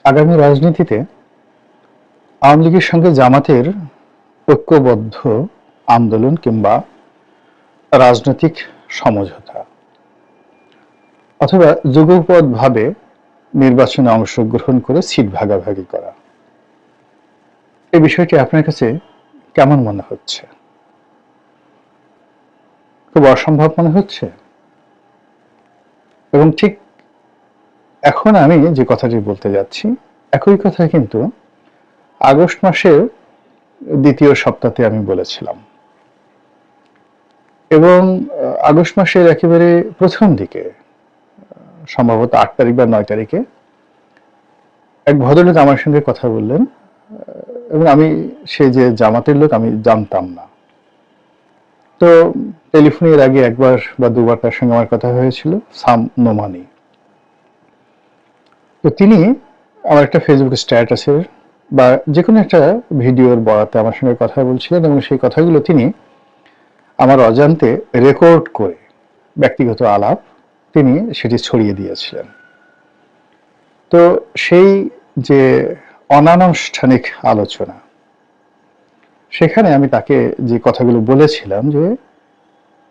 আগামী রাজনীতিতে আওয়ামী লীগের সঙ্গে জামাতের ঐক্যবদ্ধ আন্দোলন কিংবা রাজনৈতিক সমঝোতা অথবা যুগপৎভাবে নির্বাচনে অংশগ্রহণ করে সিট ভাগাভাগি করা এই বিষয়টি আপনার কাছে কেমন মনে হচ্ছে? খুব অসম্ভব মনে হচ্ছে? এবং ঠিক এখন আমি যে কথাটি বলতে যাচ্ছি, একই কথা কিন্তু আগস্ট মাসের দ্বিতীয় সপ্তাহে আমি বলেছিলাম। এবং আগস্ট মাসের একেবারে প্রথম দিকে সম্ভবত আট তারিখ বা নয় তারিখে, এক ভদ্রলোক আমার সঙ্গে কথা বললেন এবং আমি সে যে জামাতের লোক, আমি জানতাম না। তো টেলিফোনের আগে একবার বা দুবার তার সঙ্গে আমার কথা হয়েছিল, সাম নোমানি। তো তিনি আমার একটা ফেসবুক স্ট্যাটাসের বা যে কোনো একটা ভিডিওর বরাতে আমার সঙ্গে কথা বলছিলেন এবং সেই কথাগুলো তিনি আমার অজান্তে রেকর্ড করে ব্যক্তিগত আলাপ তিনি সেটি ছড়িয়ে দিয়েছিলেন। তো সেই যে অনানুষ্ঠানিক আলোচনা, সেখানে আমি তাকে যে কথাগুলো বলেছিলাম যে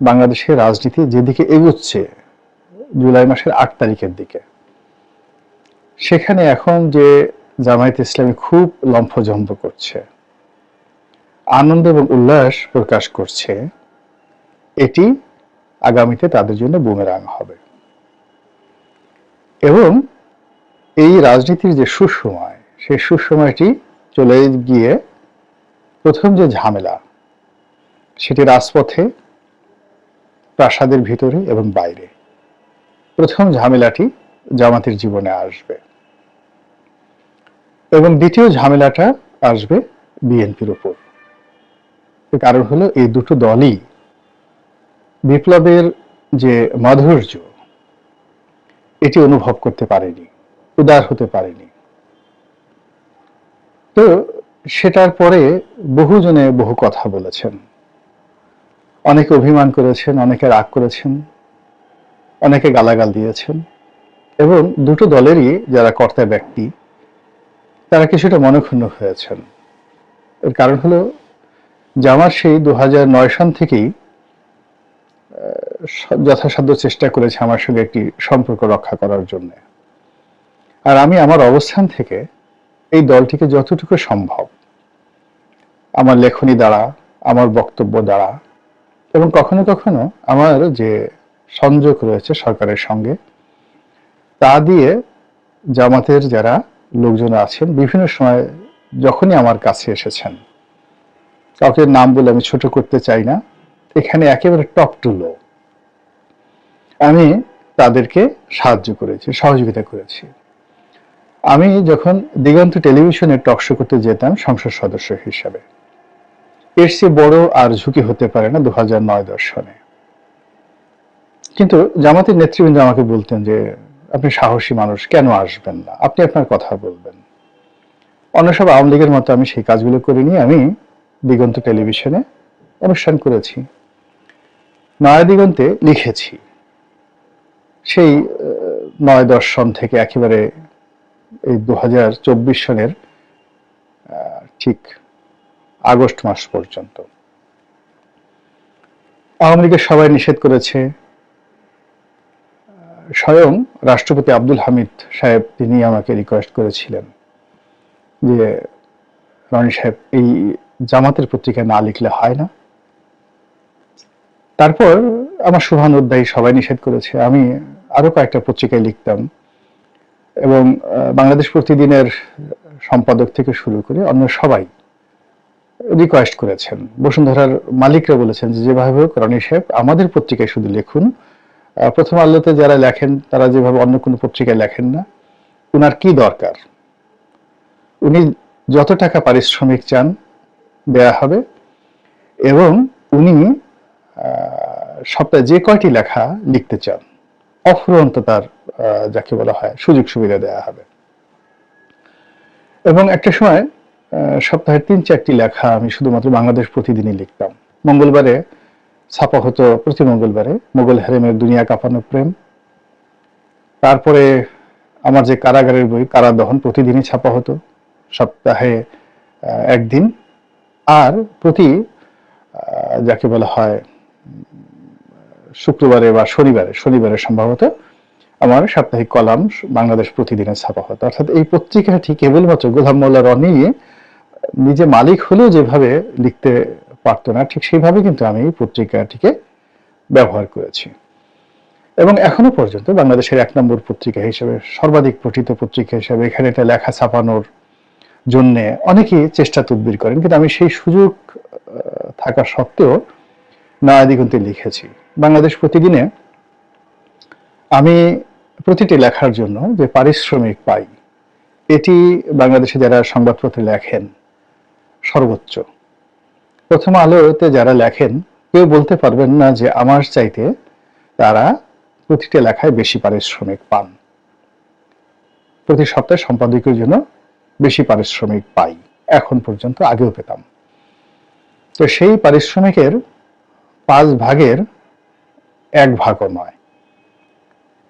বাংলাদেশের রাজনীতি যেদিকে এগুচ্ছে জুলাই মাসের আট তারিখের দিকে সেখানে এখন যে জামায়াত ইসলামী খুব লম্ফজম্প করছে, আনন্দ এবং উল্লাস প্রকাশ করছে, এটি আগামীতে তাদের জন্য বুমেরাং হবে। এবং এই রাজনীতির যে সুসময়, সেই সুসময়টি চলে গিয়ে প্রথম যে ঝামেলা, সেটি রাজপথে, প্রাসাদের ভিতরে এবং বাইরে। প্রথম ঝামেলাটি জামাতের জীবনে আসবে। এবং দ্বিতীয় ঝামেলাটা আসবে বিএনপির উপর কারণ হলো এই দুটো দলই বিপ্লবের যে মাধুর্য, এটি অনুভব করতে পারেনি, উদার হতে পারেনি। তো সেটার পরে বহুজনে বহু কথা বলেছেন। অনেকে অভিমান করেছেন, অনেকে রাগ করেছেন, অনেকে গালাগাল দিয়েছেন এবং দুটো দলেরই যারা কর্তা ব্যক্তি তারা কিছুটা মনক্ষুণ্ণ হয়েছেন। এর কারণ হলো জামার সেই দু নয় সন থেকেই যথাসাধ্য চেষ্টা করেছে আমার সঙ্গে একটি সম্পর্ক রক্ষা করার জন্য। আর আমি আমার অবস্থান থেকে এই দলটিকে যতটুকু সম্ভব, আমার লেখনী দ্বারা, আমার বক্তব্য দ্বারা, এবং কখনো কখনো আমার যে সংযোগ রয়েছে সরকারের সঙ্গে, তা দিয়ে জামাতের যারা লোকজন আছেন, বিভিন্ন সময় যখনই আমার কাছে এসেছেন, কাউকে নাম বলে আমি ছোট করতে চাই না, এখানে একেবারে টপ টু লো। আমি তাদেরকে সাহায্য করেছি, সহযোগিতা করেছি। আমি যখন দিগন্ত টেলিভিশনে টক শো করতে যেতাম সংসদ সদস্য হিসাবে, এর চেয়ে বড় আর ঝুঁকি হতে পারে না দু হাজার নয় দশ সনে কিন্তু জামাতের নেতৃবৃন্দ আমাকে বলতেন যে আপনি সাহসী মানুষ, কেন আসবেন না? আপনি আপনার কথা বলবেন। অন্য সব আওয়ামী লীগের মতো আমি সেই কাজগুলো করিনি, আমি দিগন্ত টেলিভিশনে অনুষ্ঠান করেছি। নয়া দিগন্তে লিখেছি। সেই নয় দশ সন থেকে একেবারে এই দু হাজার চব্বিশ সনের ঠিক আগস্ট মাস পর্যন্ত। আওয়ামী লীগের সবাই নিষেধ করেছে স্বয়ং রাষ্ট্রপতি আব্দুল হামিদ সাহেব তিনি আমাকে রিকোয়েস্ট করেছিলেন যে, রনি সাহেব, এই জামাতের পত্রিকা না লিখলে হয় না? তারপর আমার অধ্যায়ী সবাই নিষেধ করেছে। আমি আরও কয়েকটা পত্রিকায় লিখতাম এবং বাংলাদেশ প্রতিদিনের সম্পাদক থেকে শুরু করে অন্য সবাই রিকোয়েস্ট করেছেন। বসুন্ধরার মালিকরা বলেছেন যে, যেভাবে হোক রনি সাহেব, আমাদের পত্রিকায় শুধু লিখুন প্রথম আলোতে যারা লেখেন, তারা যেভাবে অন্য কোনো পত্রিকায় লেখেন না, উনার কি দরকার? উনি যত টাকা পারিশ্রমিক চান, দেয়া হবে এবং উনি সপ্তাহে যে কয়টি লেখা লিখতে চান, অফুরন্ত তার যাকে বলা হয়, সুযোগ সুবিধা দেয়া হবে। এবং একটা সময় সপ্তাহে তিন চারটি লেখা আমি শুধুমাত্র বাংলাদেশ প্রতিদিনই লিখতাম। মঙ্গলবারে ছাপা হতো প্রতি মঙ্গলবারে। মোগল হেরেমের দুনিয়া কাঁপানো প্রেম। তারপরে আমার যে কারাগারের বই কারাদহন প্রতিদিনই ছাপা হতো, সপ্তাহে একদিন। আর প্রতি যাকে বলা হয়, শুক্রবারে বা শনিবারে শনিবারে সম্ভবত আমার সাপ্তাহিক কলাম বাংলাদেশ প্রতিদিনে ছাপা হতো। অর্থাৎ এই পত্রিকাটি কেবলমাত্র গোলাম মোল্লা রনি নিজে মালিক হলেও যেভাবে লিখতে পারতো না, ঠিক সেইভাবে কিন্তু আমি এই পত্রিকাটিকে ব্যবহার করেছি। এবং এখনও পর্যন্ত বাংলাদেশের এক নম্বর পত্রিকা হিসেবে, সর্বাধিক পঠিত পত্রিকা হিসেবে এখানে এটা লেখা ছাপানোর জন্য অনেকেই চেষ্টা তদবির করেন, কিন্তু আমি সেই সুযোগ থাকা সত্ত্বেও নয়া দিগন্তে লিখেছি। বাংলাদেশ প্রতিদিনে আমি প্রতিটি লেখার জন্য যে পারিশ্রমিক পাই, এটি বাংলাদেশে যারা সংবাদপত্রে লেখেন সর্বোচ্চ। প্রথম আলোতে যারা লেখেন কেউ বলতে পারবেন না যে আমার চাইতে তারা প্রতিটা লেখায় বেশি পারিশ্রমিক পান। প্রতি সপ্তাহে সম্পাদকের জন্য বেশি পারিশ্রমিক পাই। এখন পর্যন্ত আগেও পেতাম। তো সেই পারিশ্রমিকের পাঁচ ভাগের এক ভাগও নয়।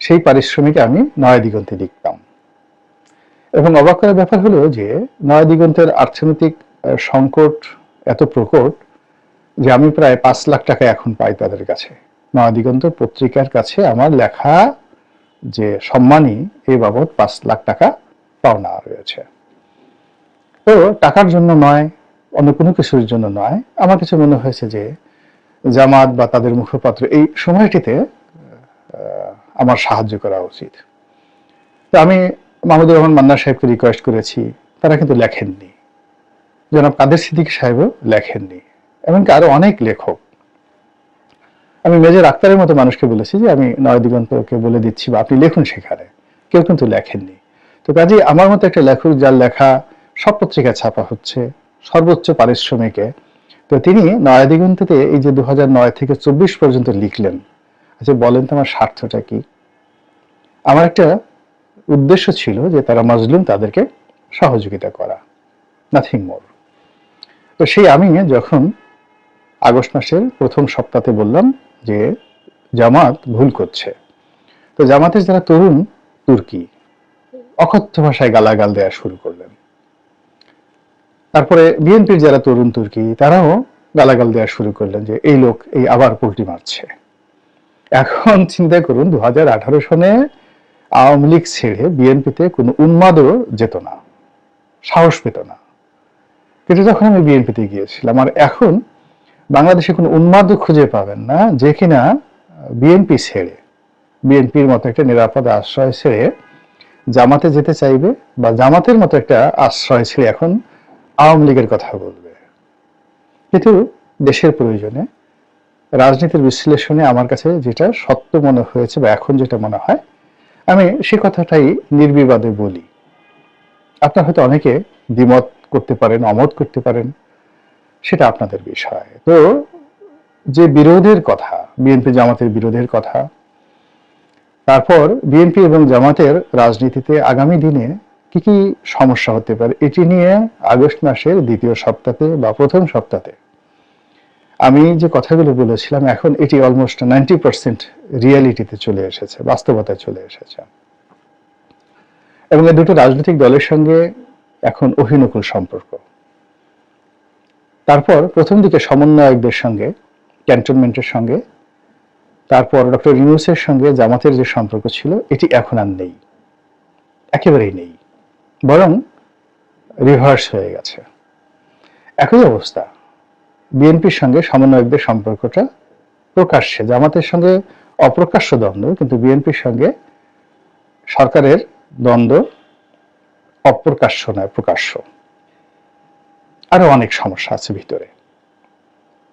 সেই পারিশ্রমিকে আমি নয়া দিগন্তে লিখতাম। এবং অবাক করার ব্যাপার হলো যে নয়া দিগন্তের অর্থনৈতিক আহ, সংকট এত প্রকট যে আমি প্রায় পাঁচ লাখ টাকা এখন পাই তাদের কাছে। নয়া দিগন্ত পত্রিকার কাছে আমার লেখা যে সম্মানী এ বাবদ পাঁচ লাখ টাকা পাওনা রয়েছে। তো টাকার জন্য নয়, অন্য কোনো কিছুর জন্য নয়। আমার কাছে মনে হয়েছে যে জামাত বা তাদের মুখপাত্র এই সময়টিতে আমার সাহায্য করা উচিত। তো আমি মাহমুদুর রহমান মান্না সাহেবকে রিকোয়েস্ট করেছি, তারা কিন্তু লেখেননি। জনাব কাদের সিদ্দিক সাহেবও লেখেননি, এমনকি আরও অনেক লেখক। আমি মেজর আক্তারের মতো মানুষকে বলেছি যে আমি নয় দিগন্তকে বলে দিচ্ছি বা আপনি লিখুন সেখানে, কেউ কিন্তু লেখেননি। তো কাজে আমার মতো একটা লেখক যার লেখা সব পত্রিকায় ছাপা হচ্ছে, সর্বোচ্চ পারিশ্রমিকে, তো তিনি নয়া দিগন্ততে এই যে দু নয় থেকে চব্বিশ পর্যন্ত লিখলেন। আচ্ছা বলেন তো আমার স্বার্থটা কি? আমার একটা উদ্দেশ্য ছিল যে তারা মাজলুম তাদেরকে সহযোগিতা করা নাথিং মোর তো সেই আমি যখন আগস্ট মাসের প্রথম সপ্তাহে বললাম যে জামাত ভুল করছে, তো জামাতের যারা তরুণ, তুর্কি, অকথ্য ভাষায় গালাগাল দেওয়া শুরু করলেন। তারপরে বিএনপির যারা তরুণ, তুর্কি, তারাও গালাগাল দেওয়া শুরু করলেন যে এই লোক, এই আবার পোল্টি মারছে। এখন চিন্তা করুন দু হাজার আঠারো সনে আওয়ামী লীগ ছেড়ে বিএনপিতে কোনো উন্মাদও যেত না, সাহস পেত না। কিন্তু যখন আমি বিএনপিতে গিয়েছিলাম, আর এখন বাংলাদেশে কোনো উন্মাদ খুঁজে পাবেন না যে কিনা বিএনপি ছেড়ে বিএনপির মতো একটা নিরাপদ আশ্রয় ছেড়ে জামাতে যেতে চাইবে বা জামাতের মতো একটা আশ্রয় ছেড়ে এখন আওয়ামী লীগের কথা বলবে। কিন্তু দেশের প্রয়োজনে রাজনীতির বিশ্লেষণে আমার কাছে যেটা সত্য মনে হয়েছে বা এখন যেটা মনে হয়, আমি সে কথাটাই নির্বিবাদে বলি। আপনার হয়তো অনেকে দ্বিমত করতে পারেন, অমত করতে পারেন, সেটা আপনাদের বিষয়। তো যে বিরোধের কথা, বিএনপি জামাতের বিরোধের কথা, তারপর বিএনপি এবং জামাতের রাজনীতিতে আগামী দিনে কি কি সমস্যা হতে পারে, এটি নিয়ে আগস্ট মাসের দ্বিতীয় সপ্তাহে বা প্রথম সপ্তাহে আমি যে কথাগুলো বলেছিলাম, এখন এটি অলমোস্ট নাইনটি পার্সেন্ট রিয়ালিটিতে চলে এসেছে, বাস্তবতায় চলে এসেছে। এবং এই দুটো রাজনৈতিক দলের সঙ্গে এখন অহিনুকুল সম্পর্ক। তারপর প্রথম দিকে সমন্বয়কদের সঙ্গে, ক্যান্টনমেন্টের সঙ্গে, তারপর ডক্টর ইউনুসের সঙ্গে জামাতের যে সম্পর্ক ছিল, এটি এখন আর নেই। একেবারেই নেই। বরং রিভার্স হয়ে গেছে। একই অবস্থা। বিএনপির সঙ্গে সমন্বয়কদের সম্পর্কটা প্রকাশ্যে, জামাতের সঙ্গে অপ্রকাশ্য দ্বন্দ্ব, কিন্তু বিএনপির সঙ্গে সরকারের দ্বন্দ্ব অপ্রকাশ্য নয়, প্রকাশ্য। আরও অনেক সমস্যা আছে ভিতরে।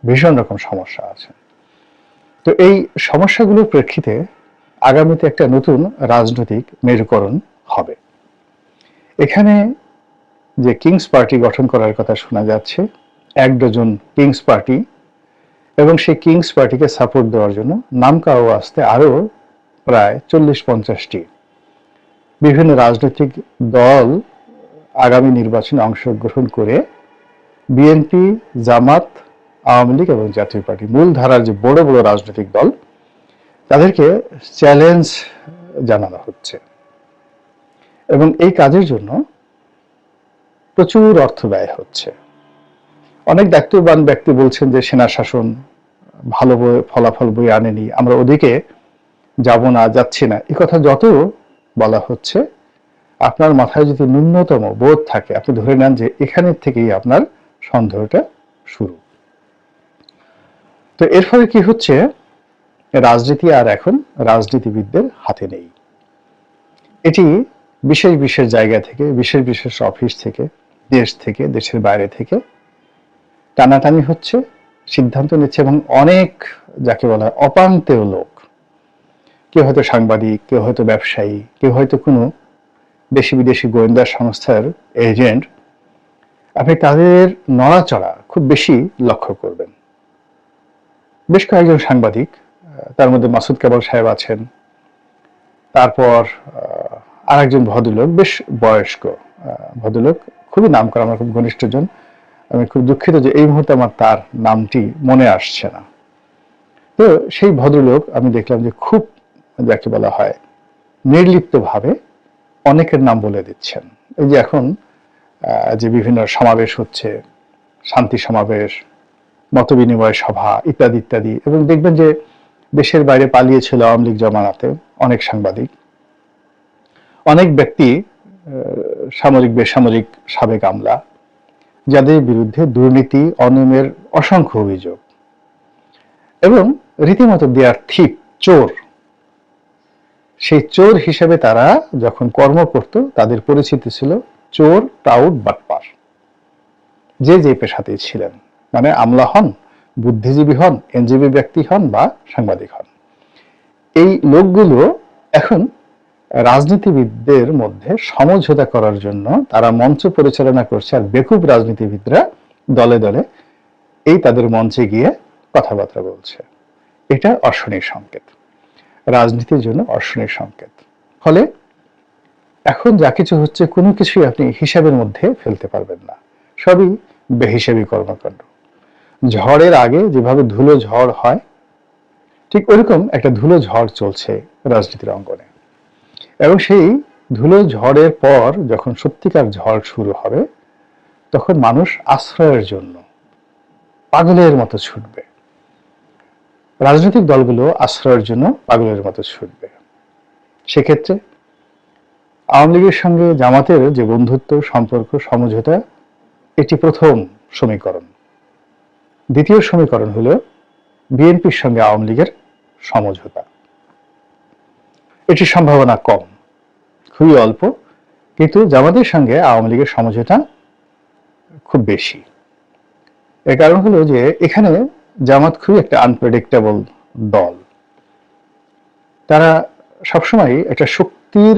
ভীষণ রকম সমস্যা আছে। তো এই সমস্যাগুলোর প্রেক্ষিতে আগামীতে একটা নতুন রাজনৈতিক মেরুকরণ হবে। এখানে যে কিংস পার্টি গঠন করার কথা শোনা যাচ্ছে, এক ডজন কিংস পার্টি এবং সেই কিংস পার্টিকে সাপোর্ট দেওয়ার জন্য নামকাও আসতে আরও প্রায় চল্লিশ পঞ্চাশটি বিভিন্ন রাজনৈতিক দল আগামী নির্বাচনে অংশগ্রহণ করে বিএনপি, জামাত, আওয়ামী লীগ এবং জাতীয় পার্টি মূল ধারার যে বড় বড় রাজনৈতিক দল, তাদেরকে চ্যালেঞ্জ জানানো হচ্ছে। এবং এই কাজের জন্য প্রচুর অর্থ ব্যয় হচ্ছে। অনেক দায়িত্ববান ব্যক্তি বলছেন যে সেনা শাসন ভালো বই- ফলাফল বই আনেনি, আমরা ওদিকে যাব না, যাচ্ছি না। এই কথা যত বলা হচ্ছে, আপনার মাথায় যদি ন্যূনতম বোধ থাকে, আপনি ধরে নেন যে এখানের থেকেই আপনার সন্দেহটা শুরু। তো এর ফলে কি হচ্ছে? রাজনীতি আর এখন রাজনীতিবিদদের হাতে নেই। এটি বিশেষ বিশেষ জায়গা থেকে, বিশেষ বিশেষ অফিস থেকে, দেশ থেকে, দেশের বাইরে থেকে টানাটানি হচ্ছে, সিদ্ধান্ত নিচ্ছে এবং অনেক, যাকে বলা হয়, অপান্তেয় লোক কেউ হয়তো সাংবাদিক, কেউ হয়তো ব্যবসায়ী, কেউ হয়তো কোনো দেশি বিদেশি গোয়েন্দা সংস্থার এজেন্ট। আপনি তাদের নড়াচড়া খুব বেশি লক্ষ্য করবেন। বেশ কয়েকজন সাংবাদিক তার মধ্যে মাসুদ কেবল সাহেব আছেন। তারপর আর একজন ভদ্রলোক, বেশ বয়স্ক ভদ্রলোক, খুবই নাম করা আমার খুব ঘনিষ্ঠজন আমি খুব দুঃখিত যে এই মুহূর্তে আমার তার নামটি মনে আসছে না। তো সেই ভদ্রলোক, আমি দেখলাম যে খুব যাকে বলা হয় নির্লিপ্তভাবে অনেকের নাম বলে দিচ্ছেন। এই যে এখন যে বিভিন্ন সমাবেশ হচ্ছে, শান্তি সমাবেশ মতবিনিময় সভা ইত্যাদি ইত্যাদি, এবং দেখবেন যে দেশের বাইরে পালিয়েছিল আওয়ামী লীগ জমানাতে অনেক সাংবাদিক। অনেক ব্যক্তি সামরিক, বেসামরিক সাবেক আমলা, যাদের বিরুদ্ধে দুর্নীতি, অনিয়মের অসংখ্য অভিযোগ, এবং রীতিমতো দেয়ার থিপ চোর সেই চোর হিসেবে তারা যখন কর্ম করত, তাদের পরিচিতি ছিল চোর, টাউট, বাটপার। যে যে পেশাতেই ছিলেন মানে আমলা হন, বুদ্ধিজীবী হন এনজিবি ব্যক্তি হন বা সাংবাদিক হন। এই লোকগুলো এখন রাজনীতিবিদদের মধ্যে সমঝোতা করার জন্য তারা মঞ্চ পরিচালনা করছে আর বেকুব রাজনীতিবিদরা দলে দলে এই তাদের মঞ্চে গিয়ে কথাবার্তা বলছে। এটা অর্শনীর সংকেত। রাজনীতির জন্য অর্শনীর সংকেত। ফলে এখন যা কিছু হচ্ছে, কোনো কিছুই আপনি হিসাবের মধ্যে ফেলতে পারবেন না। সবই বেহিসাবি কর্মকাণ্ড। ঝড়ের আগে যেভাবে ধুলো ঝড় হয়, ঠিক ওইরকম একটা ধুলো ঝড় চলছে রাজনীতির অঙ্গনে। এবং সেই ধুলো ঝড়ের পর যখন সত্যিকার ঝড় শুরু হবে, তখন মানুষ আশ্রয়ের জন্য পাগলের মতো ছুটবে। রাজনৈতিক দলগুলো আশ্রয়ের জন্য পাগলের মতো ছুটবে। সেক্ষেত্রে আওয়ামী লীগের সঙ্গে জামাতের যে বন্ধুত্ব, সম্পর্ক, সমঝোতা, এটি প্রথম সমীকরণ। দ্বিতীয় সমীকরণ হলো বিএনপির সঙ্গে আওয়ামী লীগের সমঝোতা। এটির সম্ভাবনা কম, খুবই অল্প, কিন্তু জামাতের সঙ্গে আওয়ামী লীগের সমঝোতা খুব বেশি। এর কারণ হলো যে এখানে জামাত খুবই একটা আনপ্রেডিক্টেবল দল। তারা সবসময় একটা শক্তির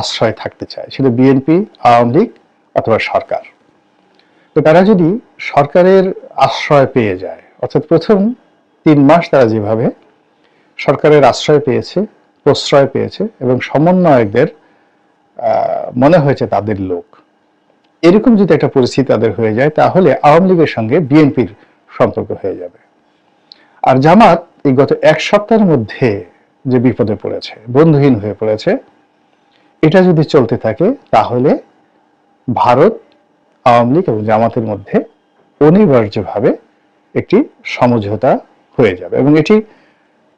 আশ্রয় থাকতে চায়, সেটা বিএনপি আওয়ামী লীগ অথবা সরকার। তো তারা যদি সরকারের আশ্রয় পেয়ে যায়, অর্থাৎ প্রথম তিন মাস তারা যেভাবে সরকারের আশ্রয় পেয়েছে, প্রশ্রয় পেয়েছে এবং সমন্বয়কদের মনে হয়েছে তাদের লোক। এরকম যদি একটা পরিস্থিতি তাদের হয়ে যায়, তাহলে আওয়ামী লীগের সঙ্গে বিএনপির সম্পর্ক হয়ে যাবে। আর জামাত এই গত এক সপ্তাহের মধ্যে যে বিপদে পড়েছে, বন্ধুহীন হয়ে পড়েছে, এটা যদি চলতে থাকে, তাহলে ভারত, আওয়ামী লীগ এবং জামাতের মধ্যে অনিবার্যভাবে একটি সমঝোতা হয়ে যাবে এবং এটি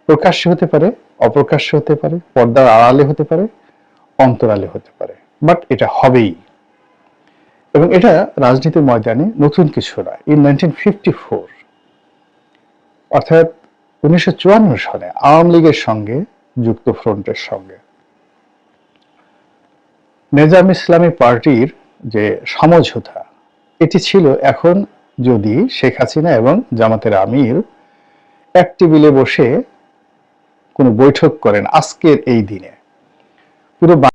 প্রকাশ্য হতে পারে, অপ্রকাশ্য হতে পারে, পর্দার আড়ালে হতে পারে, অন্তরালে হতে পারে। বাট এটা হবেই। এবং এটা রাজনীতির ময়দানে নতুন কিছু নয়। ইন নাইনটিন ফিফটি ফোর অর্থাৎ উনিশশো চুয়ান্ন সালে আওয়ামী লীগের সঙ্গে, যুক্ত ফ্রন্টের সঙ্গে, নেজাম ইসলামী পার্টির যে সমঝোতা, এটি ছিল এখন যদি শেখ হাসিনা এবং জামাতের আমির এক টেবিলে বসে কোনো বৈঠক করেন আজকের এই দিনে। পুরো